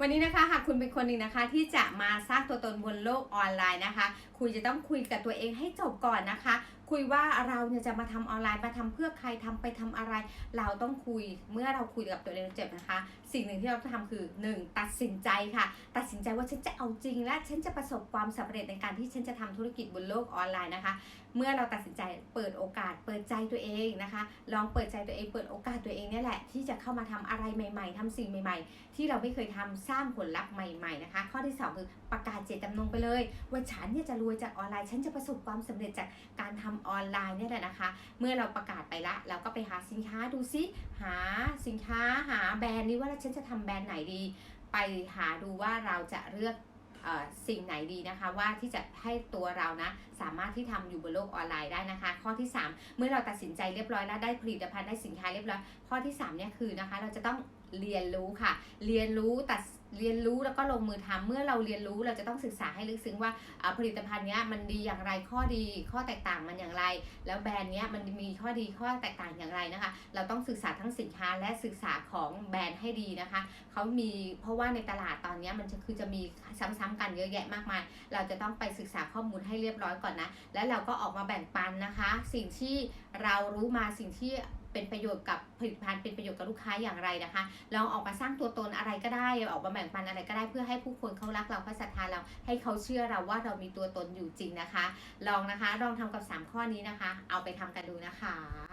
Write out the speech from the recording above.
วันนี้นะคะหากคุณเป็นคนหนึ่งนะคะ ที่จะมาสร้างตัวตนบนโลกออนไลน์นะคะ คุยจะต้องคุยกับตัวเองให้จบก่อนนะคะ คุยว่าเราเนี่ยจะมาทำออนไลน์มาทำเพื่อใครทำไปทำอะไร เราต้องคุยเมื่อเราคุยกับตัวเองเจ็บนะคะ สิ่งหนึ่งที่เราต้องทำคือ 1. ตัดสินใจค่ะ ตัดสินใจว่าฉันจะเอาจริง และฉันจะประสบความสำเร็จในการที่ฉันจะทำธุรกิจบนโลกออนไลน์นะคะ เมื่อเราตัดสินใจเปิดโอกาสเปิดใจตัวเองนะคะ ลองเปิดใจตัวเองเปิดโอกาสตัวเองเนี่ยแหละที่จะเข้ามาทำอะไรใหม่ ๆทำสิ่งใหม่ ๆ ที่เราไม่เคยทำสร้างผลลัพธ์ใหม่ๆนะคะ ข้อที่ 2 คือประกาศเจตจำนงไปเลย ว่าฉันเนี่ยจะรวยจากออนไลน์ ฉันจะประสบความสำเร็จจากการทำออนไลน์เนี่ยแหละนะคะ เมื่อเราประกาศไปละ เราก็ไปหาสินค้าดูซิ หาสินค้าหาแบรนด์นี้ว่าฉันจะทำแบรนด์ไหนดี ไปหาดูว่าเราจะเลือกเอ่อ สิ่งไหนดีนะคะว่าที่จะให้ตัวเรานะสามารถที่ทำอยู่บนโลกออนไลน์ได้นะคะ ข้อที่ 3 เมื่อเราตัดสินใจเรียบร้อยแล้วได้ผลิตภัณฑ์ได้สินค้าเรียบร้อยข้อที่3เนี่ยคือนะคะเราจะต้องเรียนรู้ค่ะ เรียนรู้ตัด เรียนรู้แล้วก็ลงมือทำเมื่อเราเรียนรู้เราจะต้องศึกษาให้ลึกซึ้งว่าผลิตภัณฑ์นี้มันดีอย่างไรข้อดี ข้อแตกต่างมันอย่างไร แล้วแบรนด์นี้มันมีข้อดีข้อแตกต่างอย่างไรนะคะ เราต้องศึกษาทั้งสินค้าและศึกษาของแบรนด์ให้ดีนะคะเขามีเพราะว่าในตลาดตอนนี้มันจะคือจะมีซ้ำๆกันเยอะแยะมากมาย เราจะต้องไปศึกษาข้อมูลให้เรียบร้อยก่อนนะ แล้วเราก็ออกมาแบ่งปันนะคะ สิ่งที่เรารู้มาสิ่งที่ เป็นประโยชน์กับผลิตภัณฑ์เป็นประโยชน์กับลูกค้าอย่างไรนะคะลองออกมาสร้างตัวตนอะไรก็ได้ออกมาแบ่งปันอะไรก็ได้เพื่อให้ผู้คนเขารักเราเขาศรัทธาเราให้เขาเชื่อเราว่าเรามีตัวตนอยู่จริงนะคะ ลองนะคะลองทำกับ 3 ข้อนี้นะคะ เอาไปทำกันดูนะคะ